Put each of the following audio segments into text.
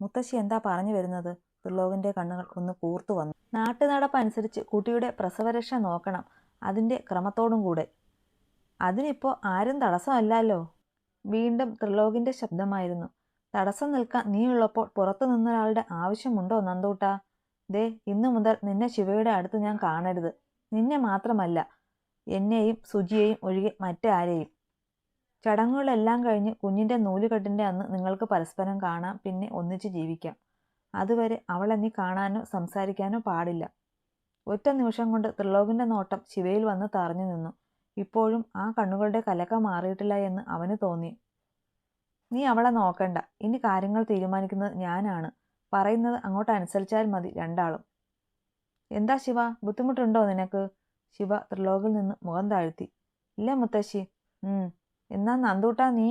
മുത്തശ്ശി എന്താ പറഞ്ഞു വരുന്നത്? ത്രിലോകിന്റെ കണ്ണുകൾ ഒന്ന് കൂർത്തു വന്നു. നാട്ടുനടപ്പനുസരിച്ച് കുട്ടിയുടെ പ്രസവരക്ഷ നോക്കണം. അതിന്റെ ക്രമത്തോടും കൂടെ. അതിനിപ്പോ ആരും തടസ്സമല്ലല്ലോ? വീണ്ടും ത്രിലോകിന്റെ ശബ്ദമായിരുന്നു. തടസ്സം നിൽക്കാൻ നീയുള്ളപ്പോൾ പുറത്തു നിന്നൊരാളുടെ ആവശ്യമുണ്ടോ നന്ദൂട്ട? ദേ ഇന്നു മുതൽ നിന്നെ ശിവയുടെ അടുത്ത് ഞാൻ കാണരുത്. നിന്നെ മാത്രമല്ല എന്നെയും സുജിയെയും ഒഴികെ മറ്റാരെയും. ചടങ്ങുകളെല്ലാം കഴിഞ്ഞ് കുഞ്ഞിന്റെ നൂലുകെട്ടിന്റെ അന്ന് നിങ്ങൾക്ക് പരസ്പരം കാണാം പിന്നെ ഒന്നിച്ച് ജീവിക്കാം. അതുവരെ അവളെ നീ കാണാനോ സംസാരിക്കാനോ പാടില്ല. ഒറ്റ നിമിഷം കൊണ്ട് ത്രിലോകിന്റെ നോട്ടം ശിവയിൽ വന്ന് തറഞ്ഞു നിന്നു. ഇപ്പോഴും ആ കണ്ണുകളുടെ കലക്ക മാറിയിട്ടില്ല എന്ന് അവന് തോന്നി. നീ അവളെ നോക്കണ്ട. ഇനി കാര്യങ്ങൾ തീരുമാനിക്കുന്നത് ഞാനാണ്. പറയുന്നത് അങ്ങോട്ട് അനുസരിച്ചാൽ മതി രണ്ടാളും. എന്താ ശിവ? ബുദ്ധിമുട്ടുണ്ടോ നിനക്ക്? ശിവ ത്രിലോകിൽ നിന്ന് മുഖം താഴ്ത്തി. ഇല്ല മുത്തശ്ശി. എന്നാ നന്ദൂട്ടാ നീ?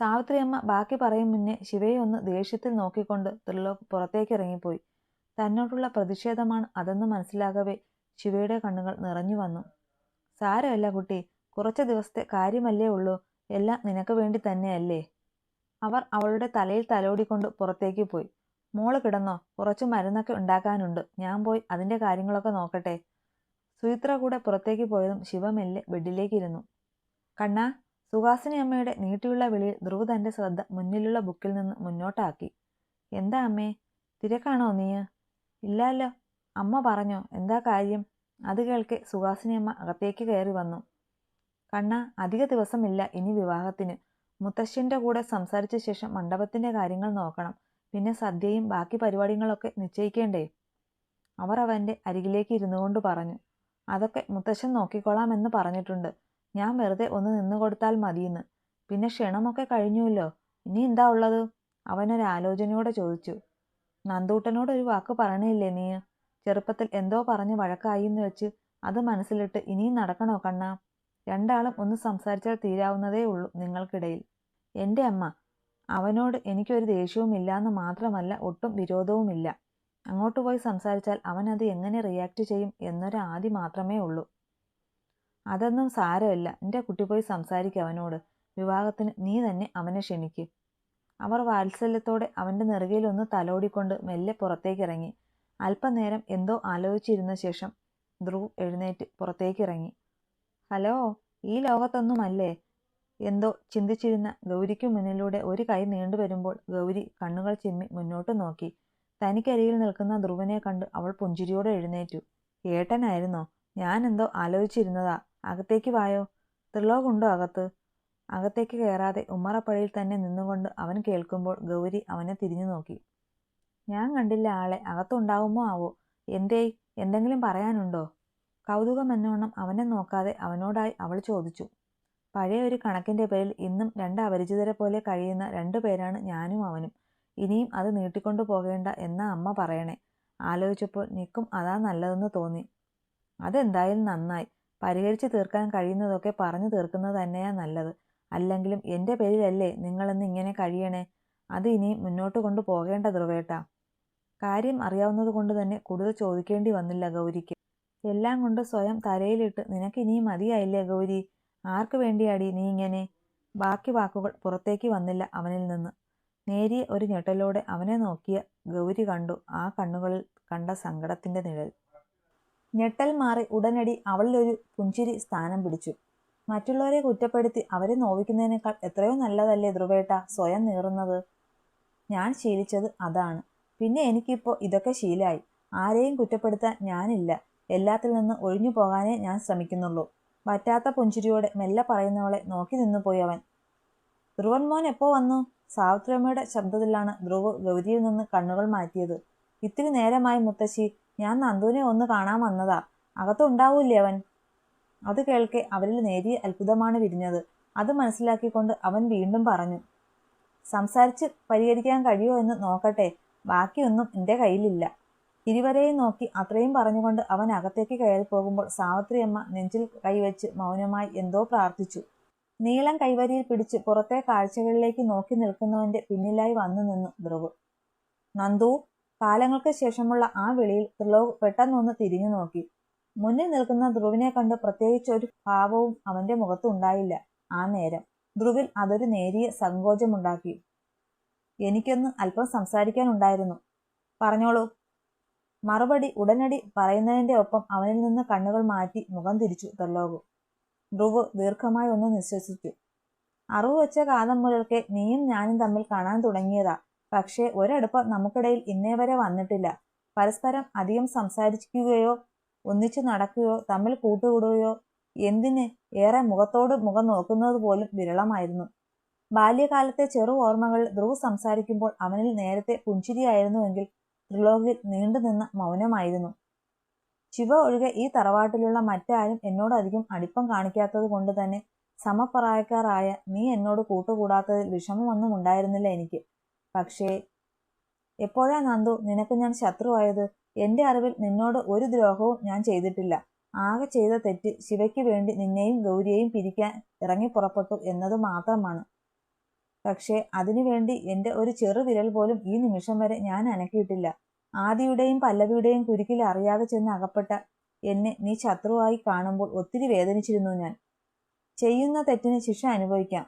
സാവിത്രിയമ്മ ബാക്കി പറയും മുന്നേ ശിവയെ ഒന്ന് ദേഷ്യത്തിൽ നോക്കിക്കൊണ്ട് ത്രിലോക് പുറത്തേക്ക് ഇറങ്ങിപ്പോയി തന്നോടുള്ള പ്രതിഷേധമാണ് അതെന്ന് മനസ്സിലാകവേ ശിവയുടെ കണ്ണുകൾ നിറഞ്ഞു വന്നു. സാരമല്ല കുട്ടി കുറച്ച് ദിവസത്തെ കാര്യമല്ലേ ഉള്ളൂ. എല്ലാം നിനക്ക് വേണ്ടി തന്നെയല്ലേ? അവർ അവളുടെ തലയിൽ തലോടിക്കൊണ്ട് പുറത്തേക്ക് പോയി. മോൾ കിടന്നോ? കുറച്ച് മരുന്നൊക്കെ ഉണ്ടാക്കാനുണ്ട്. ഞാൻ പോയി അതിന്റെ കാര്യങ്ങളൊക്കെ നോക്കട്ടെ. സുചിത്ര കൂടെ പുറത്തേക്ക് പോയതും ശിവമെല്ലെ ബെഡിലേക്ക് ഇരുന്നു കണ്ണാ സുഹാസിനി അമ്മയുടെ നീട്ടിയുള്ള വിളിയിൽ ധ്രുവ് തന്റെ ശ്രദ്ധ മുന്നിലുള്ള ബുക്കിൽ നിന്ന് മുന്നോട്ടാക്കി. എന്താ അമ്മേ തിരക്കാണോ നീ? ഇല്ലല്ലോ അമ്മ പറഞ്ഞോ എന്താ കാര്യം? അത് കേൾക്കെ സുഹാസിനി അമ്മ അകത്തേക്ക് കയറി വന്നു. കണ്ണ അധിക ദിവസമില്ല ഇനി വിവാഹത്തിന്. മുത്തശ്ശിന്റെ കൂടെ സംസാരിച്ച ശേഷം മണ്ഡപത്തിന്റെ കാര്യങ്ങൾ നോക്കണം. പിന്നെ സദ്യയും ബാക്കി പരിപാടികളൊക്കെ നിശ്ചയിക്കേണ്ടേ? അവർ അവന്റെ അരികിലേക്ക് ഇരുന്നുകൊണ്ട് പറഞ്ഞു. അതൊക്കെ മുത്തശ്ശൻ നോക്കിക്കൊള്ളാമെന്ന് പറഞ്ഞിട്ടുണ്ട്. ഞാൻ വെറുതെ ഒന്ന് നിന്നു കൊടുത്താൽ മതിയെന്ന്. പിന്നെ ക്ഷണമൊക്കെ കഴിഞ്ഞുവല്ലോ. ഇനി എന്താ ഉള്ളത്? അവനൊരാലോചനയോടെ ചോദിച്ചു. നന്ദൂട്ടനോട് ഒരു വാക്ക് പറയണില്ലേ നീ? ചെറുപ്പത്തിൽ എന്തോ പറഞ്ഞ് വഴക്കായി എന്ന് വെച്ച് അത് മനസ്സിലിട്ട് ഇനിയും നടക്കണോ കണ്ണ? രണ്ടാളും ഒന്ന് സംസാരിച്ചാൽ തീരാവുന്നതേ ഉള്ളൂ നിങ്ങൾക്കിടയിൽ. എന്റെ അമ്മ അവനോട് എനിക്കൊരു ദേഷ്യവും ഇല്ലാന്ന് മാത്രമല്ല ഒട്ടും വിരോധവുമില്ല. അങ്ങോട്ട് പോയി സംസാരിച്ചാൽ അവൻ അത് എങ്ങനെ റിയാക്ട് ചെയ്യും എന്നൊരു ആദി മാത്രമേ ഉള്ളൂ. അതൊന്നും സാരമില്ല. എന്റെ കുട്ടി പോയി സംസാരിക്കും അവനോട്. വിവാഹത്തിന് നീ തന്നെ അവനെ ക്ഷണിക്ക്. അവർ വാത്സല്യത്തോടെ അവന്റെ നെറുകയിലൊന്ന് തലോടിക്കൊണ്ട് മെല്ലെ പുറത്തേക്കിറങ്ങി. അല്പനേരം എന്തോ ആലോചിച്ചിരുന്ന ശേഷം ധ്രുവ് എഴുന്നേറ്റ് പുറത്തേക്കിറങ്ങി. ഹലോ ഈ ലോകത്തൊന്നുമല്ലേ? എന്തോ ചിന്തിച്ചിരുന്ന ഗൗരിക്കു മുന്നിലൂടെ ഒരു കൈ നീണ്ടു വരുമ്പോൾ ഗൗരി കണ്ണുകൾ ചിമ്മി മുന്നോട്ട് നോക്കി. തനിക്കരിയിൽ നിൽക്കുന്ന ധ്രുവനെ കണ്ട് അവൾ പുഞ്ചിരിയോടെ എഴുന്നേറ്റു. ഏട്ടനായിരുന്നോ? ഞാനെന്തോ ആലോചിച്ചിരുന്നതാ. അകത്തേക്ക് വായോ? ത്രിലോകുണ്ടോ അകത്ത്? അകത്തേക്ക് കയറാതെ ഉമ്മറപ്പഴയിൽ തന്നെ നിന്നുകൊണ്ട് അവൻ കേൾക്കുമ്പോൾ ഗൗരി അവനെ തിരിഞ്ഞു നോക്കി. ഞാൻ കണ്ടില്ല ആളെ. അകത്തുണ്ടാവുമോ ആവോ? എന്തേയ് എന്തെങ്കിലും പറയാനുണ്ടോ? കൗതുകം എന്നോണം അവനെ നോക്കാതെ അവനോടായി അവൾ ചോദിച്ചു. പഴയ ഒരു കണക്കിന്റെ പേരിൽ ഇന്നും രണ്ട് അപരിചിതരെ പോലെ കഴിയുന്ന രണ്ടു പേരാണ് ഞാനും അവനും. ഇനിയും അത് നീട്ടിക്കൊണ്ടു പോകേണ്ട എന്ന അമ്മ പറയണേ. ആലോചിച്ചപ്പോൾ നിൽക്കും അതാ നല്ലതെന്ന് തോന്നി. അതെന്തായാലും നന്നായി. പരിഹരിച്ചു തീർക്കാൻ കഴിയുന്നതൊക്കെ പറഞ്ഞു തീർക്കുന്നത് തന്നെയാ നല്ലത്. അല്ലെങ്കിലും എന്റെ പേരിലല്ലേ നിങ്ങളെന്ന് ഇങ്ങനെ കഴിയണേ? അത് ഇനി മുന്നോട്ട് കൊണ്ടു പോകേണ്ട കാര്യം അറിയാവുന്നത് കൊണ്ട് തന്നെ കൂടുതൽ ചോദിക്കേണ്ടി വന്നില്ല ഗൗരിക്ക്. എല്ലാം കൊണ്ട് സ്വയം തലയിലിട്ട് നിനക്ക് ഇനിയും മതിയായില്ലേ ഗൗരി? ആർക്കു വേണ്ടിയാടി നീ ഇങ്ങനെ? ബാക്കി വാക്കുകൾ പുറത്തേക്ക് വന്നില്ല അവനിൽ നിന്ന്. നേരിയ ഒരു ഞെട്ടലോടെ അവനെ നോക്കിയ ഗൗരി കണ്ടു ആ കണ്ണുകളിൽ കണ്ട സങ്കടത്തിന്റെ നിഴൽ. ഞെട്ടൽ മാറി ഉടനടി അവളിലൊരു പുഞ്ചിരി സ്ഥാനം പിടിച്ചു. മറ്റുള്ളവരെ കുറ്റപ്പെടുത്തി അവരെ നോവിക്കുന്നതിനേക്കാൾ എത്രയോ നല്ലതല്ലേ ധ്രുവേട്ട സ്വയം നീറുന്നത്? ഞാൻ ശീലിച്ചത് അതാണ്. പിന്നെ എനിക്കിപ്പോൾ ഇതൊക്കെ ശീലായി. ആരെയും കുറ്റപ്പെടുത്താൻ ഞാനില്ല. എല്ലാത്തിൽ നിന്ന് ഒഴിഞ്ഞു പോകാനേ ഞാൻ ശ്രമിക്കുന്നുള്ളൂ. പറ്റാത്ത പുഞ്ചിരിയോടെ മെല്ലെ പറയുന്നവളെ നോക്കി നിന്നു പോയവൻ അവൻ. ധ്രുവൻ മോൻ എപ്പോ വന്നു? സാവിത്രിയമ്മയുടെ ശബ്ദത്തിലാണ് ധ്രുവ് ഗൗരിയിൽ നിന്ന് കണ്ണുകൾ മാറ്റിയത്. ഇത്തിരി നേരമായി മുത്തശ്ശി ഞാൻ നന്ദുവിനെ ഒന്ന് കാണാൻ വന്നതാ. അകത്തുണ്ടാവൂലേ അവൻ? അത് കേൾക്കെ അവരിൽ നേരിയ അത്ഭുതമാണ് വിരിഞ്ഞത്. അത് മനസ്സിലാക്കിക്കൊണ്ട് അവൻ വീണ്ടും പറഞ്ഞു. സംസാരിച്ച് പരിഹരിക്കാൻ കഴിയുമോ എന്ന് നോക്കട്ടെ. ബാക്കിയൊന്നും എന്റെ കയ്യിലില്ല. ഇരുവരെയും നോക്കി അത്രയും പറഞ്ഞുകൊണ്ട് അവൻ അകത്തേക്ക് കയറി പോകുമ്പോൾ സാവിത്രിയമ്മ നെഞ്ചിൽ കൈവച്ച് മൗനമായി എന്തോ പ്രാർത്ഥിച്ചു. നീളം കൈവരിയിൽ പിടിച്ച് പുറത്തെ കാഴ്ചകളിലേക്ക് നോക്കി നിൽക്കുന്നവന്റെ പിന്നിലായി വന്നു നിന്നു ധ്രുവ്. നന്ദു കാലങ്ങൾക്ക് ശേഷമുള്ള ആ വിളിയിൽ ത്രിലോക് പെട്ടെന്നൊന്ന് തിരിഞ്ഞു നോക്കി. മുന്നിൽ നിൽക്കുന്ന ധ്രുവിനെ കണ്ട് പ്രത്യേകിച്ച് ഒരു ഭാവവും അവന്റെ മുഖത്തുണ്ടായില്ല ആ നേരം ധ്രുവിൽ അതൊരു നേരിയ സങ്കോചമുണ്ടാക്കി. എനിക്കൊന്ന് അല്പം സംസാരിക്കാനുണ്ടായിരുന്നു. പറഞ്ഞോളൂ. മറുപടി ഉടനടി പറയുന്നതിന്റെ ഒപ്പം അവനിൽ നിന്ന് കണ്ണുകൾ മാറ്റി മുഖം തിരിച്ചു ത്രിലോകു. ധ്രുവ് ദീർഘമായി ഒന്ന് നിശ്വസിച്ചു. അറിവ് വെച്ച കാലം മുതൽക്കേ നീയും ഞാനും തമ്മിൽ കാണാൻ തുടങ്ങിയതാ. പക്ഷേ ഒരടുപ്പം നമുക്കിടയിൽ ഇന്നേ വരെ വന്നിട്ടില്ല. പരസ്പരം അധികം സംസാരിക്കുകയോ ഒന്നിച്ചു നടക്കുകയോ തമ്മിൽ കൂട്ടുകൂടുകയോ എന്തിന് ഏറെ മുഖത്തോട് മുഖം നോക്കുന്നത് പോലും വിരളമായിരുന്നു. ബാല്യകാലത്തെ ചെറു ഓർമ്മകൾ ധ്രുവ് സംസാരിക്കുമ്പോൾ അവനിൽ നേരത്തെ പുഞ്ചിരിയായിരുന്നുവെങ്കിൽ ത്രിലോകിൽ നീണ്ടുനിന്ന മൗനമായിരുന്നു. ശിവ ഒഴികെ ഈ തറവാട്ടിലുള്ള മറ്റാരും എന്നോടധികം അടുപ്പം കാണിക്കാത്തത് കൊണ്ട് തന്നെ സമപ്രായക്കാരായ നീ എന്നോട് കൂട്ടുകൂടാത്തതിൽ വിഷമമൊന്നും ഉണ്ടായിരുന്നില്ല എനിക്ക്. പക്ഷേ എപ്പോഴാ നന്ദു നിനക്ക് ഞാൻ ശത്രുവായത്? എന്റെ അറിവിൽ നിന്നോട് ഒരു ദ്രോഹവും ഞാൻ ചെയ്തിട്ടില്ല. ആകെ ചെയ്ത തെറ്റ് ശിവയ്ക്ക് വേണ്ടി നിന്നെയും ഗൗരിയെയും പിരിക്കാൻ ഇറങ്ങി പുറപ്പെട്ടു എന്നത് മാത്രമാണ്. പക്ഷേ അതിനുവേണ്ടി എന്റെ ഒരു ചെറു വിരൽ പോലും ഈ നിമിഷം വരെ ഞാൻ അനക്കിയിട്ടില്ല. ആദിയുടെയും പല്ലവിയുടെയും കുരുക്കിൽ അറിയാതെ ചെന്ന് അകപ്പെട്ട എന്നെ നീ ശത്രുവായി കാണുമ്പോൾ ഒത്തിരി വേദനിച്ചിരുന്നു ഞാൻ. ചെയ്യുന്ന തെറ്റിന് ശിക്ഷ അനുഭവിക്കാം.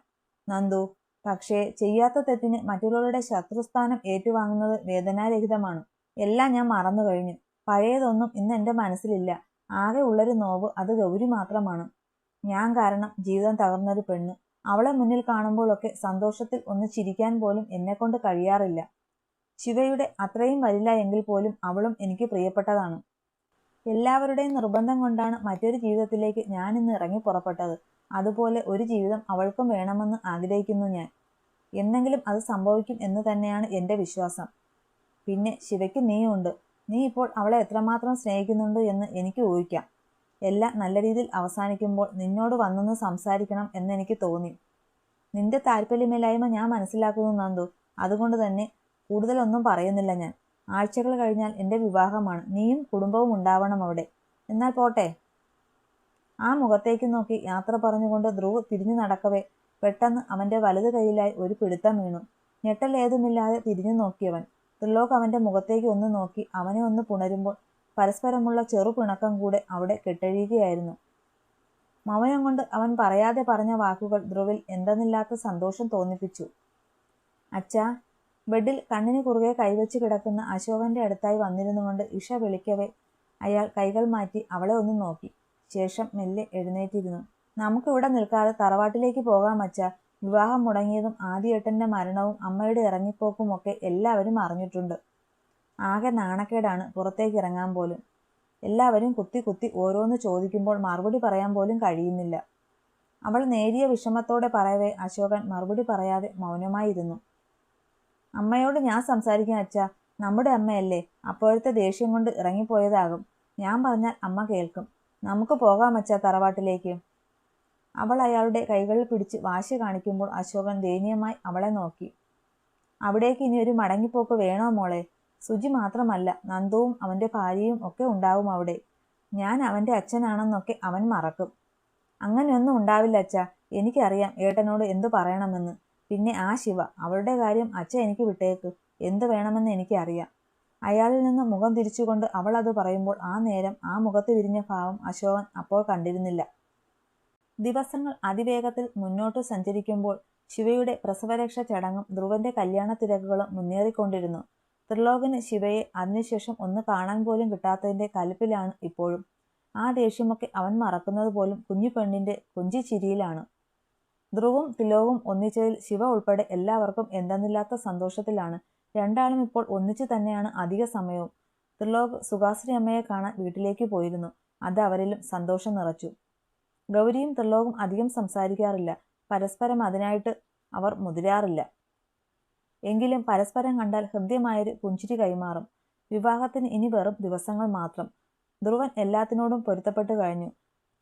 നന്ദു പക്ഷേ ചെയ്യാത്ത തെറ്റിന് മറ്റുള്ളവരുടെ ശത്രുസ്ഥാനം ഏറ്റുവാങ്ങുന്നത് വേദനാരഹിതമാണ്. എല്ലാം ഞാൻ മറന്നു കഴിഞ്ഞു. പഴയതൊന്നും ഇന്ന് എന്റെ മനസ്സിലില്ല. ആകെ ഉള്ളൊരു നോവ് അത് ഗൗരി മാത്രമാണ്. ഞാൻ കാരണം ജീവിതം തകർന്നൊരു പെണ്ണ്. അവളെ മുന്നിൽ കാണുമ്പോഴൊക്കെ സന്തോഷത്തിൽ ഒന്ന് ചിരിക്കാൻ പോലും എന്നെക്കൊണ്ട് കഴിയാറില്ല. ശിവയുടെ അത്രയും വരില്ല എങ്കിൽ പോലും അവളും എനിക്ക് പ്രിയപ്പെട്ടതാണ്. എല്ലാവരുടെയും നിർബന്ധം കൊണ്ടാണ് മറ്റൊരു ജീവിതത്തിലേക്ക് ഞാൻ ഇന്ന് ഇറങ്ങി പുറപ്പെട്ടത്. അതുപോലെ ഒരു ജീവിതം അവൾക്കും വേണമെന്ന് ആഗ്രഹിക്കുന്നു ഞാൻ. എന്നെങ്കിലും അത് സംഭവിക്കും എന്ന് തന്നെയാണ് എന്റെ വിശ്വാസം. പിന്നെ ശിവയ്ക്ക് നീയുണ്ട്. നീ ഇപ്പോൾ അവളെ എത്രമാത്രം സ്നേഹിക്കുന്നുണ്ട് എന്ന് എനിക്ക് ഊഹിക്കാം. എല്ലാം നല്ല രീതിയിൽ അവസാനിക്കുമ്പോൾ നിന്നോട് വന്നൊന്ന് സംസാരിക്കണം എന്നെനിക്ക് തോന്നി. നിന്റെ താല്പര്യമില്ലായ്മ ഞാൻ മനസ്സിലാക്കുന്നു നന്ദു. അതുകൊണ്ട് തന്നെ കൂടുതലൊന്നും പറയുന്നില്ല ഞാൻ. ആഴ്ചകൾ കഴിഞ്ഞാൽ എന്റെ വിവാഹമാണ്. നീയും കുടുംബവും ഉണ്ടാവണം അവിടെ. എന്നാൽ പോട്ടെ. ആ മുഖത്തേക്ക് നോക്കി യാത്ര പറഞ്ഞുകൊണ്ട് ധ്രുവ് തിരിഞ്ഞു നടക്കവേ. പെട്ടെന്ന് അവന്റെ വലതു കൈയിലായി ഒരു പിടുത്തം വീണു. ഞെട്ടൽ ഏതുമില്ലാതെ തിരിഞ്ഞു നോക്കിയവൻ. ത്രിലോക് അവന്റെ മുഖത്തേക്ക് ഒന്ന് നോക്കി അവനെ ഒന്ന് പുണരുമ്പോൾ പരസ്പരമുള്ള ചെറു പിണക്കം കൂടെ അവിടെ കെട്ടഴിയുകയായിരുന്നു. മൗനം കൊണ്ട് അവൻ പറയാതെ പറഞ്ഞ വാക്കുകൾ ധ്രുവിൽ എന്തെന്നില്ലാത്ത സന്തോഷം തോന്നിപ്പിച്ചു. അച്ഛാ ബെഡിൽ കണ്ണിന് കുറുകെ കൈവച്ച് കിടക്കുന്ന അശോകന്റെ അടുത്തായി വന്നിരുന്നുകൊണ്ട് ഇഷ വിളിക്കവേ. അയാൾ കൈകൾ മാറ്റി അവളെ ഒന്ന് നോക്കി. ശേഷം മെല്ലെ എഴുന്നേറ്റിരുന്നു. നമുക്ക് നമുക്കിവിടെ നിൽക്കാതെ തറവാട്ടിലേക്ക് പോകാൻ വച്ച വിവാഹം മുടങ്ങിയതും ആദ്യേട്ടന്റെ മരണവും അമ്മയുടെ ഇറങ്ങിപ്പോക്കും ഒക്കെ എല്ലാവരും അറിഞ്ഞിട്ടുണ്ട്. ആകെ നാണക്കേടാണ് പുറത്തേക്ക് ഇറങ്ങാൻ പോലും. എല്ലാവരും കുത്തി കുത്തി ഓരോന്ന് ചോദിക്കുമ്പോൾ മറുപടി പറയാൻ പോലും കഴിയുന്നില്ല. അവൾ നേരിയ വിഷമത്തോടെ പറയവേ അശോകൻ മറുപടി പറയാതെ മൗനമായിരുന്നു. അമ്മയോട് ഞാൻ സംസാരിക്കാൻ അച്ഛാ. നമ്മുടെ അമ്മയല്ലേ. അപ്പോഴത്തെ ദേഷ്യം കൊണ്ട് ഇറങ്ങിപ്പോയതാകും. ഞാൻ പറഞ്ഞാൽ അമ്മ കേൾക്കും. നമുക്ക് പോകാം അച്ഛ തറവാട്ടിലേക്ക്. അവൾ അയാളുടെ കൈകളിൽ പിടിച്ച് വാശി കാണിക്കുമ്പോൾ അശോകൻ ദയനീയമായി അവളെ നോക്കി. അവിടേക്ക് ഇനി ഒരു മടങ്ങിപ്പോക്ക് വേണോ മോളെ? സുജി മാത്രമല്ല നന്ദവും അവന്റെ ഭാര്യയും ഒക്കെ ഉണ്ടാവും അവിടെ. ഞാൻ അവന്റെ അച്ഛനാണെന്നൊക്കെ അവൻ മറക്കും. അങ്ങനെയൊന്നും ഉണ്ടാവില്ല അച്ഛ. എനിക്കറിയാം ഏട്ടനോട് എന്തു പറയണമെന്ന്. പിന്നെ ആ ശിവ അവളുടെ കാര്യം അച്ഛ എനിക്ക് വിട്ടേക്ക്. എന്ത് വേണമെന്ന് എനിക്കറിയാം. അയാളിൽ നിന്ന് മുഖം തിരിച്ചുകൊണ്ട് അവൾ അത് പറയുമ്പോൾ ആ നേരം ആ മുഖത്ത് വിരിഞ്ഞ ഭാവം അശോകൻ അപ്പോൾ കണ്ടിരുന്നില്ല. ദിവസങ്ങൾ അതിവേഗത്തിൽ മുന്നോട്ട് സഞ്ചരിക്കുമ്പോൾ ശിവയുടെ പ്രസവരക്ഷ ചടങ്ങും ധ്രുവന്റെ കല്യാണ തിരക്കുകളും മുന്നേറിക്കൊണ്ടിരുന്നു. ത്രിലോകന് ശിവയെ അതിനുശേഷം ഒന്ന് കാണാൻ പോലും കിട്ടാത്തതിന്റെ കലിപ്പിലാണ് ഇപ്പോഴും. ആ ദേഷ്യമൊക്കെ അവൻ മറക്കുന്നത് പോലും കുഞ്ഞു പെണ്ണിന്റെ കൊഞ്ചി ചിരിയിലാണ്. ധ്രുവും തിലോവും ഒന്നിച്ചതിൽ ശിവ ഉൾപ്പെടെ എല്ലാവർക്കും എന്തെന്നില്ലാത്ത സന്തോഷത്തിലാണ്. രണ്ടാളും ഇപ്പോൾ ഒന്നിച്ചു തന്നെയാണ് അധിക സമയവും. ത്രിലോക് സുഖാശ്രീ അമ്മയെ കാണാൻ വീട്ടിലേക്ക് പോയിരുന്നു. അത് അവരിലും സന്തോഷം നിറച്ചു. ഗൗരിയും ത്രിലോകും അധികം സംസാരിക്കാറില്ല. പരസ്പരം അതിനായിട്ട് അവർ മുതിരാറില്ല. എങ്കിലും പരസ്പരം കണ്ടാൽ ഹൃദ്യമായൊരു പുഞ്ചിരി കൈമാറും. വിവാഹത്തിന് ഇനി വെറും ദിവസങ്ങൾ മാത്രം. ധ്രുവൻ എല്ലാത്തിനോടും പൊരുത്തപ്പെട്ടു കഴിഞ്ഞു.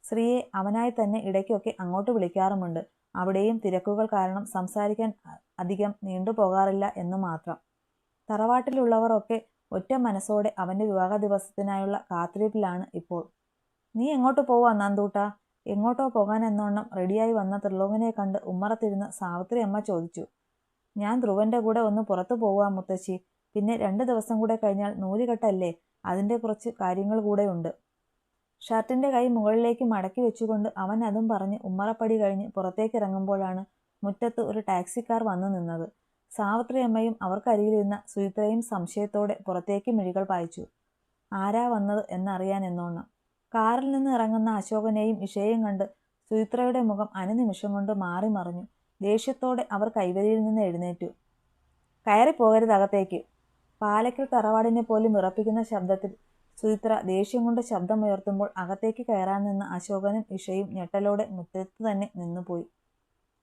ശ്രീയെ അവനായി തന്നെ ഇടയ്ക്കൊക്കെ അങ്ങോട്ട് വിളിക്കാറുമുണ്ട്. അവിടെയും തിരക്കുകൾ കാരണം സംസാരിക്കാൻ അധികം നീണ്ടുപോകാറില്ല എന്ന് മാത്രം. തറവാട്ടിലുള്ളവരൊക്കെ ഒറ്റ മനസ്സോടെ അവന്റെ വിവാഹ ദിവസത്തിനായുള്ള കാത്തിരിപ്പിലാണ് ഇപ്പോൾ. നീ എങ്ങോട്ട് പോവാ നന്ദൂട്ടാ? എങ്ങോട്ടോ പോകാൻ എന്നോണം റെഡിയായി വന്ന ത്രിലോകനെ കണ്ട് ഉമ്മറത്തിരുന്ന് സാവിത്രി അമ്മ ചോദിച്ചു. ഞാൻ ധ്രുവന്റെ കൂടെ ഒന്ന് പുറത്തു പോവാ മുത്തശ്ശി. പിന്നെ രണ്ട് ദിവസം കൂടെ കഴിഞ്ഞാൽ നൂലുകെട്ടല്ലേ? അതിന്റെ കുറച്ച് കാര്യങ്ങൾ കൂടെ ഉണ്ട് ഷർട്ടിന്റെ കൈ മുകളിലേക്ക് മടക്കി വെച്ചുകൊണ്ട് അവൻ അതും പറഞ്ഞ് ഉമ്മറപ്പടി കഴിഞ്ഞ് പുറത്തേക്ക് ഇറങ്ങുമ്പോഴാണ് മുറ്റത്ത് ഒരു ടാക്സിക്കാർ വന്നു നിന്നത്. സാവിത്രി അമ്മയും അവർക്കരികിലിരുന്ന സുചിത്രയും സംശയത്തോടെ പുറത്തേക്ക് മിഴികൾ പായിച്ചു. ആരാ വന്നത് എന്നറിയാൻ എന്നോണം. കാറിൽ നിന്ന് ഇറങ്ങുന്ന അശോകനെയും ഇഷയെയും കണ്ട് സുചിത്രയുടെ മുഖം അനുനിമിഷം കൊണ്ട് മാറി മറിഞ്ഞു. ദേഷ്യത്തോടെ അവർ കൈവരിയിൽ നിന്ന് എഴുന്നേറ്റു. കയറി പോകരുത് അകത്തേക്ക്. പാലക്കൽ തറവാടിനെ പോലും വിറപ്പിക്കുന്ന ശബ്ദത്തിൽ സുചിത്ര ദേഷ്യം കൊണ്ട് ശബ്ദമുയർത്തുമ്പോൾ അകത്തേക്ക് കയറാൻ നിന്ന അശോകനും ഇഷയും ഞെട്ടലോടെ മുറ്റത്ത് തന്നെ നിന്നുപോയി.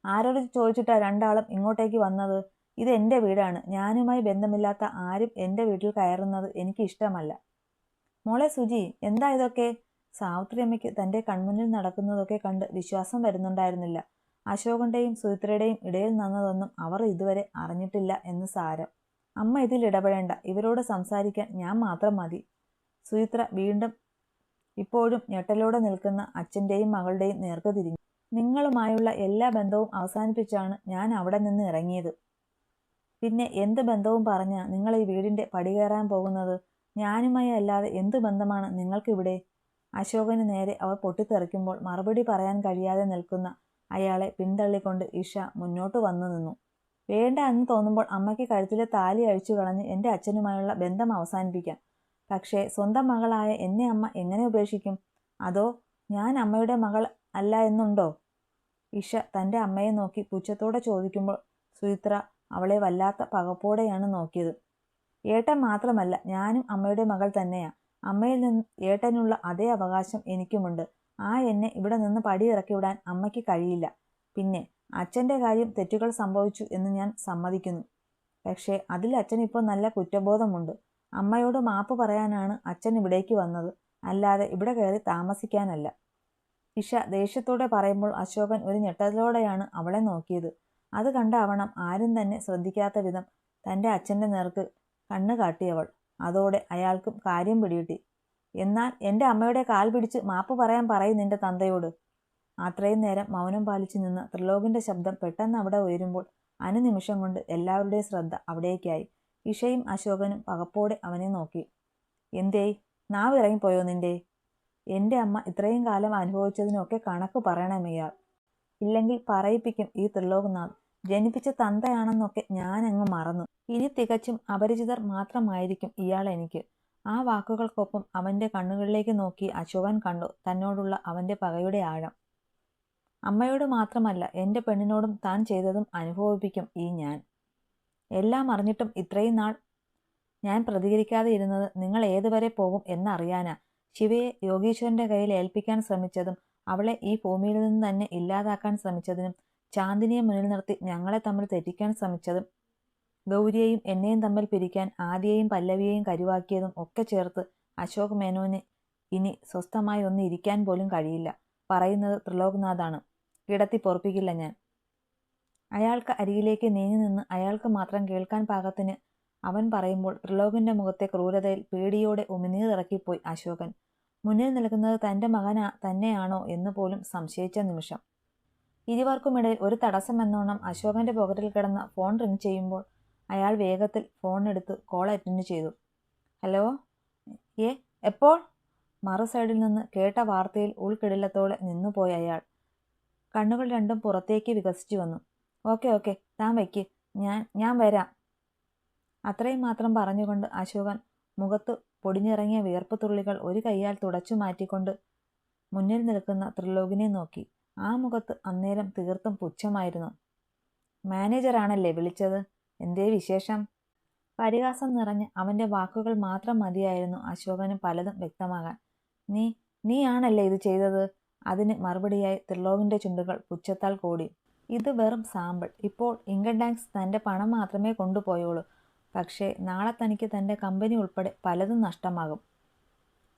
ആരോട് ചോദിച്ചിട്ടാ രണ്ടാളും ഇങ്ങോട്ടേക്ക് വന്നത്? ഇത് എന്റെ വീടാണ്. ഞാനുമായി ബന്ധമില്ലാത്ത ആരും എന്റെ വീട്ടിൽ കയറുന്നത് എനിക്ക് ഇഷ്ടമല്ല മോളെ സുജി എന്താ ഇതൊക്കെ? സാവിത്രി അമ്മയ്ക്ക് തന്റെ കൺമുന്നിൽ നടക്കുന്നതൊക്കെ കണ്ട് വിശ്വാസം വരുന്നുണ്ടായിരുന്നില്ല. അശോകന്റെയും സുചിത്രയുടെയും ഇടയിൽ നിന്നതൊന്നും അവർ ഇതുവരെ അറിഞ്ഞിട്ടില്ല എന്ന് സാരം. അമ്മ ഇതിൽ ഇടപെടേണ്ട. ഇവരോട് സംസാരിക്കാൻ ഞാൻ മാത്രം മതി. സുചിത്ര വീണ്ടും ഇപ്പോഴും ഞെട്ടലോടെ നിൽക്കുന്ന അച്ഛന്റെയും മകളുടെയും നേർക്ക് തിരിഞ്ഞു. നിങ്ങളുമായുള്ള എല്ലാ ബന്ധവും അവസാനിപ്പിച്ചാണ് ഞാൻ അവിടെ നിന്ന് ഇറങ്ങിയത്. പിന്നെ എന്ത് ബന്ധവും പറഞ്ഞ നിങ്ങൾ ഈ വീടിന്റെ പടി കയറാൻ പോകുന്നത്? ഞാനുമായി അല്ലാതെ എന്ത് ബന്ധമാണ് നിങ്ങൾക്കിവിടെ? അശോകന് നേരെ അവർ പൊട്ടിത്തെറിക്കുമ്പോൾ മറുപടി പറയാൻ കഴിയാതെ നിൽക്കുന്ന അയാളെ പിന്തള്ളിക്കൊണ്ട് ഇഷ മുന്നോട്ട് വന്നു നിന്നു. വേണ്ട എന്ന് തോന്നുമ്പോൾ അമ്മയ്ക്ക് കഴുത്തിലെ താലി അഴിച്ചു കളഞ്ഞ് എന്റെ അച്ഛനുമായുള്ള ബന്ധം അവസാനിപ്പിക്കാം. പക്ഷേ സ്വന്തം മകളായ എന്നെ അമ്മ എങ്ങനെ ഉപേക്ഷിക്കും? അതോ ഞാൻ അമ്മയുടെ മകൾ അല്ല എന്നുണ്ടോ? ഇഷ തന്റെ അമ്മയെ നോക്കി പുച്ഛത്തോടെ ചോദിക്കുമ്പോൾ സുചിത്ര അവളെ വല്ലാത്ത പകപ്പോടെയാണ് നോക്കിയത്. ഏട്ടൻ മാത്രമല്ല ഞാനും അമ്മയുടെ മകൾ തന്നെയാ. അമ്മയിൽ നിന്ന് ഏട്ടനുള്ള അതേ അവകാശം എനിക്കുമുണ്ട്. ആ എന്നെ ഇവിടെ നിന്ന് പടിയിറക്കി വിടാൻ അമ്മയ്ക്ക് കഴിയില്ല. പിന്നെ അച്ഛന്റെ കാര്യം തെറ്റുകൾ സംഭവിച്ചു എന്ന് ഞാൻ സമ്മതിക്കുന്നു. പക്ഷേ അതിൽ അച്ഛൻ ഇപ്പോൾ നല്ല കുറ്റബോധമുണ്ട്. അമ്മയോട് മാപ്പ് പറയാനാണ് അച്ഛൻ ഇവിടേക്ക് വന്നത്. അല്ലാതെ ഇവിടെ കയറി താമസിക്കാനല്ല. ഇഷ ദേഷ്യത്തോടെ പറയുമ്പോൾ അശോകൻ ഒരു ഞെട്ടലോടെയാണ് അവളെ നോക്കിയത്. അത് കണ്ടാവണം ആരും തന്നെ ശ്രദ്ധിക്കാത്ത വിധം തന്റെ അച്ഛന്റെ നേർക്ക് കണ്ണ് കാട്ടിയവൾ. അതോടെ അയാൾക്കും കാര്യം പിടികിട്ടി. എന്നാൽ എന്റെ അമ്മയുടെ കാൽ പിടിച്ച് മാപ്പ് പറയാൻ പറയും നിന്റെ തന്തയോട്. അത്രയും നേരം മൗനം പാലിച്ചു നിന്ന ത്രിലോകിന്റെ ശബ്ദം പെട്ടെന്ന് അവിടെ ഉയരുമ്പോൾ അനുനിമിഷം കൊണ്ട് എല്ലാവരുടെയും ശ്രദ്ധ അവിടേക്കായി. ഇഷയും അശോകനും പകപ്പോടെ അവനെ നോക്കി. എന്തേ നാവ് ഇറങ്ങിപ്പോയോ നിന്റെ എന്റെ അമ്മ ഇത്രയും കാലം അനുഭവിച്ചതിനൊക്കെ കണക്ക് പറയണം ഇയാൾ. ഇല്ലെങ്കിൽ പറയിപ്പിക്കും ഈ ത്രിലോകനാഥ്. ജനിപ്പിച്ച തന്തയാണെന്നൊക്കെ ഞാനങ്ങ് മറന്നു. ഇനി തികച്ചും അപരിചിതർ മാത്രമായിരിക്കും ഇയാൾ എനിക്ക്. ആ വാക്കുകൾക്കൊപ്പം അവന്റെ കണ്ണുകളിലേക്ക് നോക്കി അശോകൻ കണ്ടു തന്നോടുള്ള അവന്റെ പകയുടെ ആഴം. അമ്മയോട് മാത്രമല്ല എന്റെ പെണ്ണിനോടും താൻ ചെയ്തതും അനുഭവിപ്പിക്കും ഈ ഞാൻ. എല്ലാം അറിഞ്ഞിട്ടും ഇത്രയും നാൾ ഞാൻ പ്രതികരിക്കാതെ ഇരുന്നത് നിങ്ങൾ ഏതുവരെ പോകും എന്നറിയാനാ. ശിവയെ യോഗീശ്വരന്റെ കയ്യിൽ ഏൽപ്പിക്കാൻ ശ്രമിച്ചതും അവളെ ഈ ഭൂമിയിൽ നിന്ന് തന്നെ ഇല്ലാതാക്കാൻ ശ്രമിച്ചതിനും ചാന്ദിനിയെ മുന്നിൽ നിർത്തി ഞങ്ങളെ തമ്മിൽ തെറ്റിക്കാൻ ശ്രമിച്ചതും ഗൗരിയെയും എന്നെയും തമ്മിൽ പിരിക്കാൻ ആദിയെയും പല്ലവിയെയും കരുവാക്കിയതും ഒക്കെ ചേർത്ത് അശോക് മേനോന് ഇനി സ്വസ്ഥമായി ഒന്ന് ഇരിക്കാൻ പോലും കഴിയില്ല. പറയുന്നത് ത്രിലോക്നാഥാണ്. കിടത്തി പൊറപ്പിക്കില്ല ഞാൻ. അയാൾക്ക് അരികിലേക്ക് നീങ്ങി നിന്ന് അയാൾക്ക് മാത്രം കേൾക്കാൻ പാകത്തിന് അവൻ പറയുമ്പോൾ ത്രിലോകിന്റെ മുഖത്തെ ക്രൂരതയിൽ പേടിയോടെ ഉമിനീറിറക്കിപ്പോയി അശോകൻ. മുന്നിൽ നിൽക്കുന്നത് തന്റെ മകനാ തന്നെയാണോ എന്ന് പോലും സംശയിച്ച നിമിഷം. ഇരുവർക്കുമിടയിൽ ഒരു തടസ്സം എന്നോണം അശോകന്റെ പോക്കറ്റിൽ കിടന്ന ഫോൺ റിങ് ചെയ്യുമ്പോൾ അയാൾ വേഗത്തിൽ ഫോൺ എടുത്ത് കോൾ അറ്റൻഡ് ചെയ്തു. ഹലോ? ഏ എപ്പോൾ? മറു സൈഡിൽ നിന്ന് കേട്ട വാർത്തയിൽ ഉൾക്കിടിലത്തോടെ നിന്നുപോയ അയാൾ. കണ്ണുകൾ രണ്ടും പുറത്തേക്ക് വികസിച്ചു വന്നു. ഓക്കെ ഓക്കെ താൻ വയ്ക്ക് ഞാൻ ഞാൻ വരാം. അത്രയും മാത്രം പറഞ്ഞുകൊണ്ട് അശോകൻ മുഖത്ത് പൊടിഞ്ഞിറങ്ങിയ വിയർപ്പ് തുള്ളികൾ ഒരു കൈയാൽ തുടച്ചു മാറ്റിക്കൊണ്ട് മുന്നിൽ നിൽക്കുന്ന ത്രിലോകിനെ നോക്കി. ആ മുഖത്ത് അന്നേരം തീർത്തും പുച്ഛമായിരുന്നു. മാനേജറാണല്ലേ വിളിച്ചത്? എന്തേ വിശേഷം? പരിഹാസം നിറഞ്ഞ് അവന്റെ വാക്കുകൾ മാത്രം മതിയായിരുന്നു അശോകന് പലതും വ്യക്തമാകാൻ. നീ നീയാണല്ലേ ഇത് ചെയ്തത്? അതിന് മറുപടിയായി ത്രിലോകിന്റെ ചുണ്ടുകൾ പുച്ഛത്താൽ കൂടി. ഇത് വെറും സാമ്പിൾ. ഇപ്പോൾ ഇൻകം ടാക്സ് തന്റെ പണം മാത്രമേ കൊണ്ടുപോയുള്ളൂ. പക്ഷേ നാളെ തനിക്ക് തന്റെ കമ്പനി ഉൾപ്പെടെ പലതും നഷ്ടമാകും.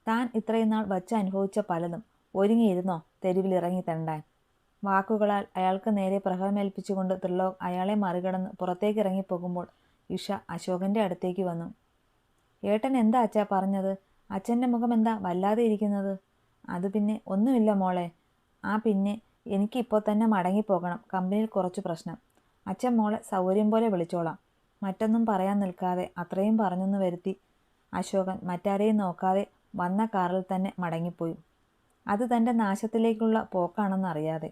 താൻ ഇത്രയും നാൾ വച്ച് അനുഭവിച്ച പലതും ഒരുങ്ങിയിരുന്നോ? തെരുവിലിറങ്ങി തണ്ടാൻ. വാക്കുകളാൽ അയാൾക്ക് നേരെ പ്രഹരമേൽപ്പിച്ചുകൊണ്ട് ത്രിലോക് അയാളെ മറികടന്ന് പുറത്തേക്ക് ഇറങ്ങിപ്പോകുമ്പോൾ ഇഷ അശോകന്റെ അടുത്തേക്ക് വന്നു. ഏട്ടൻ എന്താ അച്ഛാ പറഞ്ഞത്? അച്ഛന്റെ മുഖം എന്താ വല്ലാതെ ഇരിക്കുന്നത്? അത് പിന്നെ ഒന്നുമില്ല മോളെ. ആ പിന്നെ എനിക്കിപ്പോൾ തന്നെ മടങ്ങിപ്പോകണം കമ്പനിയിൽ കുറച്ച് പ്രശ്നം. അച്ഛൻ മോളെ സൗകര്യം പോലെ വിളിച്ചോളാം. മറ്റൊന്നും പറയാൻ നിൽക്കാതെ അത്രയും പറഞ്ഞെന്ന് വരുത്തി. അശോകൻ മറ്റാരെയും നോക്കാതെ വന്ന കാറിൽ തന്നെ മടങ്ങിപ്പോയി. അത് തന്റെ നാശത്തിലേക്കുള്ള പോക്കാണെന്നറിയാതെ